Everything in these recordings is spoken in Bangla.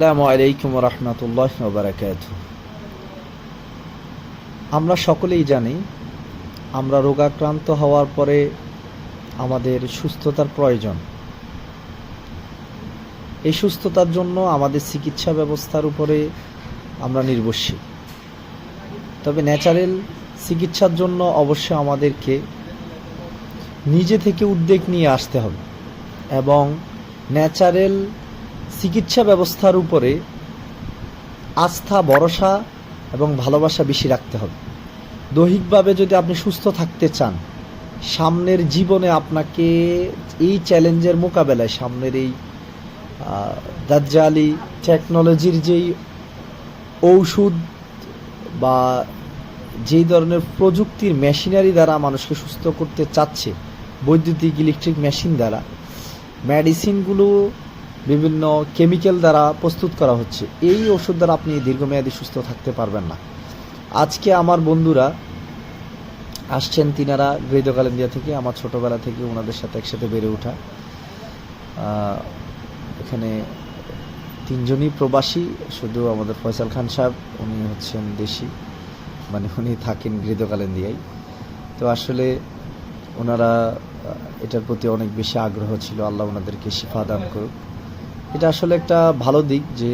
আসসালামু আলাইকুম রহমতুল্লাহ বারাকাত আমরা সকলেই জানি, আমরা রোগাক্রান্ত হওয়ার পরে আমাদের সুস্থতার প্রয়োজন। এই সুস্থতার জন্য আমাদের চিকিৎসা ব্যবস্থার উপরে আমরা নির্ভরশীল। তবে ন্যাচারাল চিকিৎসার জন্য অবশ্যই আমাদেরকে নিজে থেকে উদ্যোগ নিয়ে আসতে হবে এবং ন্যাচারাল চিকিৎসা ব্যবস্থার উপরে আস্থা, ভরসা এবং ভালোবাসা বেশি রাখতে হবে। দৈহিকভাবে যদি আপনি সুস্থ থাকতে চান, সামনের জীবনে আপনাকে এই চ্যালেঞ্জের মোকাবেলায় সামনের এই দাজ্জালি টেকনোলজির যেই ঔষধ বা যেই ধরনের প্রযুক্তির মেশিনারি দ্বারা মানুষকে সুস্থ করতে চাচ্ছে, বৈদ্যুতিক ইলেকট্রিক মেশিন দ্বারা মেডিসিনগুলো বিভিন্ন কেমিক্যাল দ্বারা প্রস্তুত করা হচ্ছে। এই ওষুধ দ্বারা আপনি দীর্ঘমেয়াদী সুস্থ থাকতে পারবেন না। আজকে আমার বন্ধুরা আসছেন, তিনারা গৃহকাল ইন্ডিয়া থেকে, আমার ছোটবেলা থেকে ওনাদের সাথে একসাথে বেড়ে ওঠা। এখানে তিনজনই প্রবাসী, শুধু আমাদের ফয়সাল খান সাহেব, উনি হচ্ছেন দেশি মানে উনি থাকেন গৃহকাল ইন্ডিয়ায়। তো আসলে ওনারা এটার প্রতি অনেক বেশি আগ্রহ ছিল, আল্লাহ ওনাদেরকে শিফা দান করুক। এটা আসলে একটা ভালো দিক যে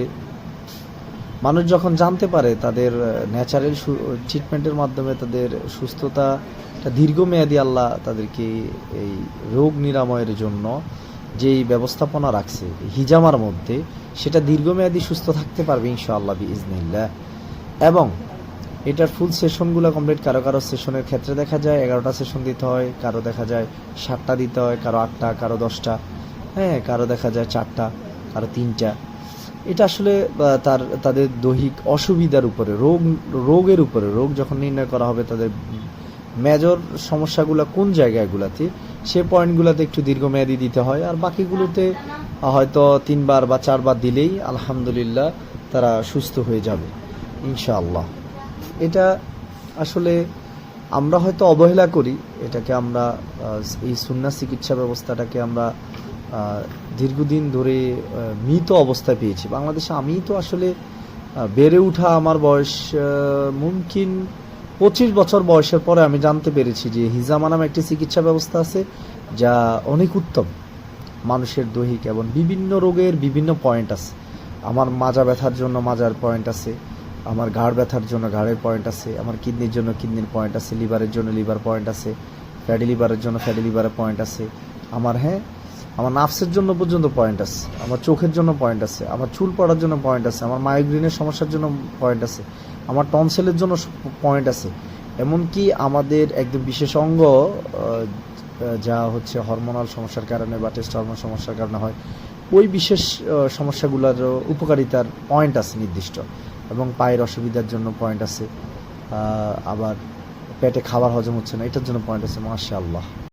মানুষ যখন জানতে পারে তাদের ন্যাচারাল ট্রিটমেন্টের মাধ্যমে তাদের সুস্থতা দীর্ঘমেয়াদী আল্লাহ তাদেরকে এই রোগ নিরাময়ের জন্য যেই ব্যবস্থাপনা রাখছে, হিজামার মধ্যে, সেটা দীর্ঘমেয়াদী সুস্থ থাকতে পারবে ইনশাআল্লাহ বিজনিল্লাহ এবং এটার ফুল সেশনগুলো কমপ্লিট কারও কারও সেশনের ক্ষেত্রে দেখা যায়, এগারোটা সেশন দিতে হয়, কারও দেখা যায় সাতটা দিতে হয়, কারও আটটা, কারও দশটা। হ্যাঁ কারও দেখা যায় চারটা। কারও তিনটা। এটা আসলে তার, তাদের দৈহিক অসুবিধার উপরে, রোগ, রোগের উপরে, রোগ যখন নির্ণয় করা হবে তাদের মেজর সমস্যাগুলো কোন জায়গাগুলোতে, সে পয়েন্টগুলোতে একটু দীর্ঘমেয়াদী দিতে হয়। আর বাকিগুলোতে হয়তো তিনবার বা চারবার দিলেই আলহামদুলিল্লাহ তারা সুস্থ হয়ে যাবে, ইনশাআল্লাহ। এটা আসলে আমরা হয়তো অবহেলা করি, এটাকে আমরা এই সুন্না চিকিৎসা ব্যবস্থাটাকে আমরা দীর্ঘদিন ধরে মৃত অবস্থায় পেয়েছি। বাংলাদেশে আমি তো আসলে বেড়ে ওঠা আমার বয়স মুমকিন পঁচিশ বছর বয়সের পরে আমি জানতে পেরেছি যে হিজামা নামে একটি চিকিৎসা ব্যবস্থা আছে যা অনেক উত্তম, মানুষের দৈহিক এবং বিভিন্ন রোগের বিভিন্ন পয়েন্ট আছে। আমার মাজা ব্যথার জন্য মাজার পয়েন্ট আছে, আমার ঘাড় ব্যথার জন্য ঘাড়ের পয়েন্ট আছে, আমার কিডনির জন্য কিডনির পয়েন্ট আছে, লিভারের জন্য লিভার পয়েন্ট আছে ফ্যাটি লিভারের জন্য ফ্যাটি লিভারের পয়েন্ট আছে। আমার হ্যাঁ আমার নার্ভসের জন্য পর্যন্ত পয়েন্ট আছে, আমার চোখের জন্য পয়েন্ট আছে, আমার চুল পড়ার জন্য পয়েন্ট আছে, আমার মাইগ্রেনের সমস্যার জন্য পয়েন্ট আছে, আমার টনসেলের জন্য পয়েন্ট আছে। এমনকি আমাদের একদম বিশেষ অঙ্গ যা হচ্ছে হরমোনাল সমস্যার কারণে বা টেস্ট হরমোন সমস্যার কারণে হয়, ওই বিশেষ সমস্যাগুলোর উপকারিতার পয়েন্ট আছে নির্দিষ্ট। এবং পায়ের অসুবিধার জন্য পয়েন্ট আছে আবার পেটে খাবার হজম হচ্ছে না, এটার জন্য পয়েন্ট আছে, মাশাআল্লাহ।